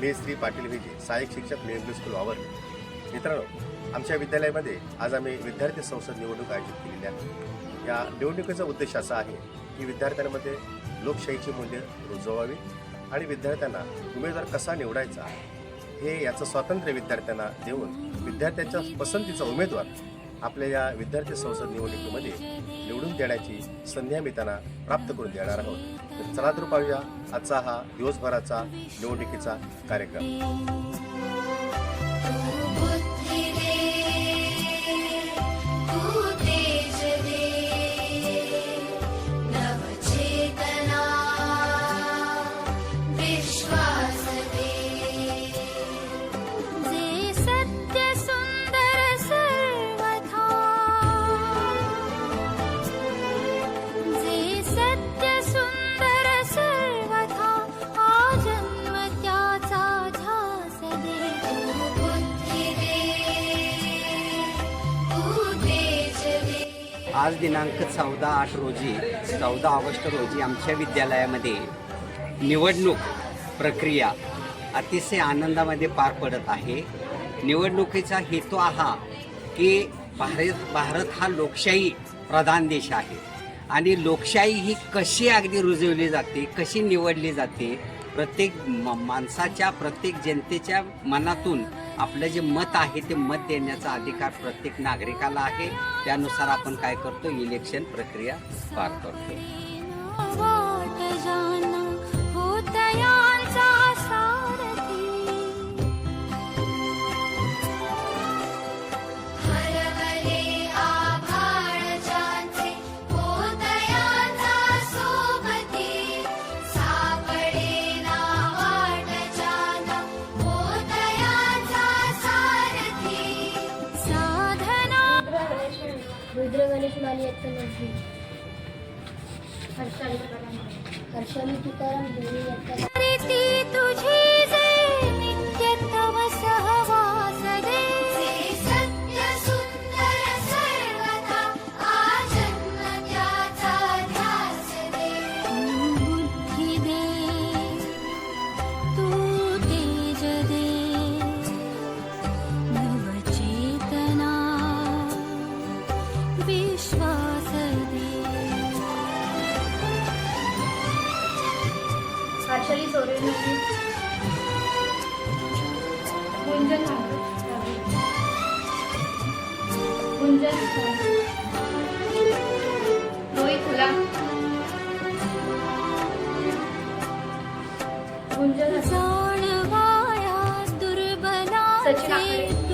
मी श्री पाटील विजे सहाय्यक शिक्षक मिळून स्कूल वावर. मित्रांनो आमच्या विद्यालयामध्ये आज आम्ही विद्यार्थी संसद निवडणूक आयोजित केलेली आहे. या निवडणुकीचा उद्देश असा आहे की विद्यार्थ्यांमध्ये लोकशाहीची मूल्य रुजवावी आणि विद्यार्थ्यांना उमेदवार कसा निवडायचा हे याचं स्वातंत्र्य विद्यार्थ्यांना देऊन विद्यार्थ्यांच्या पसंतीचा उमेदवार आपल्या या विद्यार्थी संसद निवडणुकीमध्ये निवडून देण्याची संधी आम्ही त्यांना प्राप्त करून देणार आहोत. तर चला तर पाहूया आजचा हा दिवसभराचा निवडणुकीचा कार्यक्रम. आज दिनांक चौदा आठ रोजी चौदा ऑगस्ट रोजी आमच्या विद्यालयामध्ये निवडणूक प्रक्रिया अतिशय आनंदामध्ये पार पडत आहे. निवडणुकीचा हेतू हा की भारत भारत हा लोकशाही प्रधान देश आहे. आणि लोकशाही ही कशी अगदी रुजवली जाते कशी निवडली जाते प्रत्येक म- माणसाच्या प्रत्येक जनतेच्या मनातून आपलं जे मत आहे ते मत देण्याचा अधिकार प्रत्येक नागरिकाला आहे. त्यानुसार आपण काय करतो? इलेक्शन प्रक्रिया पार करतो. रुद्र गणेश माली नदी हर्षाली तुकाराम देवी तुझे विश्वास हर्षाली नदी गुंजन गुंजन. रोहित फुला गुंजन. सचिन आकडे.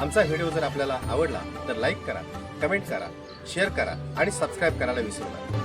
आमचा व्हिडिओ जर आपल्याला आवडला तर लाईक करा कमेंट करा शेअर करा आणि सबस्क्राईब करायला विसरू नका.